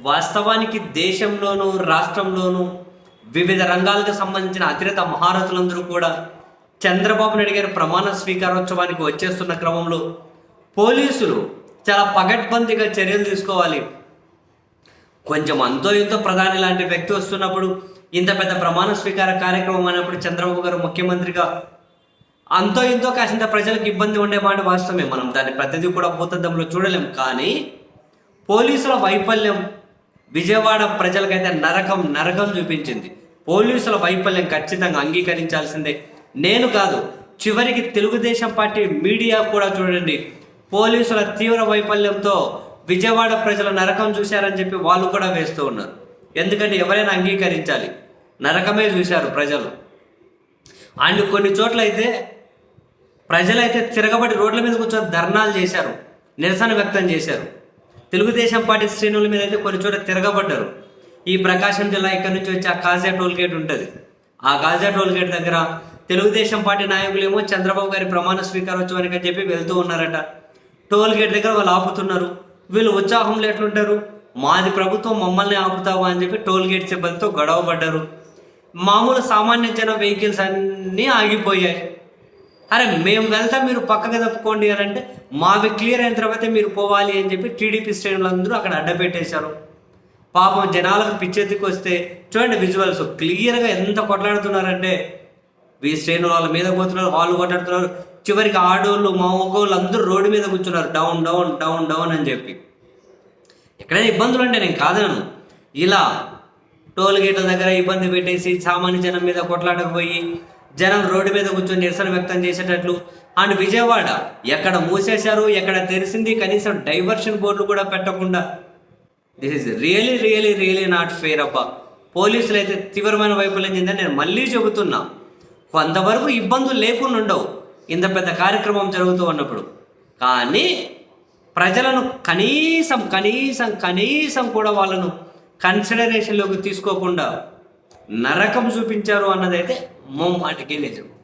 వాస్తవానికి దేశంలోనూ రాష్ట్రంలోనూ వివిధ రంగాలకు సంబంధించిన అతిరత మహారథులందరూ కూడా చంద్రబాబు నాయుడు గారి ప్రమాణ స్వీకారోత్సవానికి వచ్చేస్తున్న క్రమంలో పోలీసులు చాలా పగడ్బందీగా చర్యలు తీసుకోవాలి. కొంచెం అంతో ఇంతో ప్రధాని లాంటి వ్యక్తి వస్తున్నప్పుడు ఇంత పెద్ద ప్రమాణ స్వీకార కార్యక్రమం అన్నప్పుడు చంద్రబాబు గారు ముఖ్యమంత్రిగా అంతో ఇంతో కాసింత ప్రజలకు ఇబ్బంది ఉండే మాట వాస్తవమే. మనం దాని ప్రతిదీ కూడా భూతద్దంలో చూడలేం. కానీ పోలీసుల వైఫల్యం విజయవాడ ప్రజలకైతే నరకం నరకం చూపించింది. పోలీసుల వైఫల్యం ఖచ్చితంగా అంగీకరించాల్సిందే. నేను కాదు చివరికి తెలుగుదేశం పార్టీ మీడియా కూడా చూడండి. పోలీసుల తీవ్ర వైఫల్యంతో విజయవాడ ప్రజల నరకం చూశారని చెప్పి వాళ్ళు కూడా వేస్తూ ఉన్నారు. ఎందుకంటే ఎవరైనా అంగీకరించాలి. నరకమే చూశారు ప్రజలు. అండ్ కొన్ని చోట్ల అయితే ప్రజలైతే తిరగబడి రోడ్ల మీద కూర్చొని ధర్నాలు చేశారు. నిరసన వ్యక్తం చేశారు. తెలుగుదేశం పార్టీ శ్రేణుల మీద అయితే కొన్ని చోట తిరగబడ్డారు. ఈ ప్రకాశం జిల్లా ఇక్కడ నుంచి వచ్చి ఆ కాజా టోల్ గేట్ ఉంటుంది. ఆ కాజా టోల్ గేట్ దగ్గర తెలుగుదేశం పార్టీ నాయకులేమో చంద్రబాబు గారి ప్రమాణ స్వీకారోత్సవానికి అని చెప్పి వెళ్తూ ఉన్నారట. టోల్ గేట్ దగ్గర వాళ్ళు ఆపుతున్నారు. వీళ్ళు ఉత్సాహంలో ఎట్లుంటారు? మాది ప్రభుత్వం మమ్మల్ని ఆపుతావా అని చెప్పి టోల్ గేట్ సిబ్బందితో గొడవ పడ్డారు మామూలు సామాన్య జన వెహికల్స్ అన్నీ ఆగిపోయాయి. అరే మేము వెళ్తాం మీరు పక్కకి తప్పుకోండి అని అంటే మావి క్లియర్ అయిన తర్వాత మీరు పోవాలి అని చెప్పి టీడీపీ శ్రేణులందరూ అక్కడ అడ్డపెట్టేశారు. పాపం జనాలకు పిచ్చెత్తికి వస్తే చూడండి విజువల్స్ క్లియర్గా ఎంత కొట్లాడుతున్నారంటే వీ శ్రేణులు వాళ్ళ మీద పోతున్నారు వాళ్ళు కొట్లాడుతున్నారు చివరికి ఆడోళ్ళు మా ఒక్కోళ్ళు అందరూ రోడ్డు మీద కూర్చున్నారు డౌన్ డౌన్ డౌన్ డౌన్ అని చెప్పి. ఎక్కడైనా ఇబ్బందులు అంటే నేను కాదనను. ఇలా టోల్ గేట్ల దగ్గర ఇబ్బంది పెట్టేసి సామాన్య జనం మీద కొట్లాడకపోయి జనం రోడ్డు మీద కూర్చొని నిరసన వ్యక్తం చేసేటట్లు. అండ్ విజయవాడ ఎక్కడ మూసేశారు ఎక్కడ తెలిసింది కనీసం డైవర్షన్ బోర్డులు కూడా పెట్టకుండా. This is really really really not fair అబ్బా. పోలీసులు అయితే తీవ్రమైన వైఫల్యం చెందని నేను మళ్ళీ చెబుతున్నా. కొంతవరకు ఇబ్బందులు లేకుండా ఉండవు. ఇంత పెద్ద కార్యక్రమం జరుగుతూ ఉన్నప్పుడు. కానీ ప్రజలను కనీసం కనీసం కనీసం కూడా వాళ్ళను కన్సిడరేషన్లోకి తీసుకోకుండా నరకం చూపించారు అన్నదైతే મોં માંડ ગેલે જવું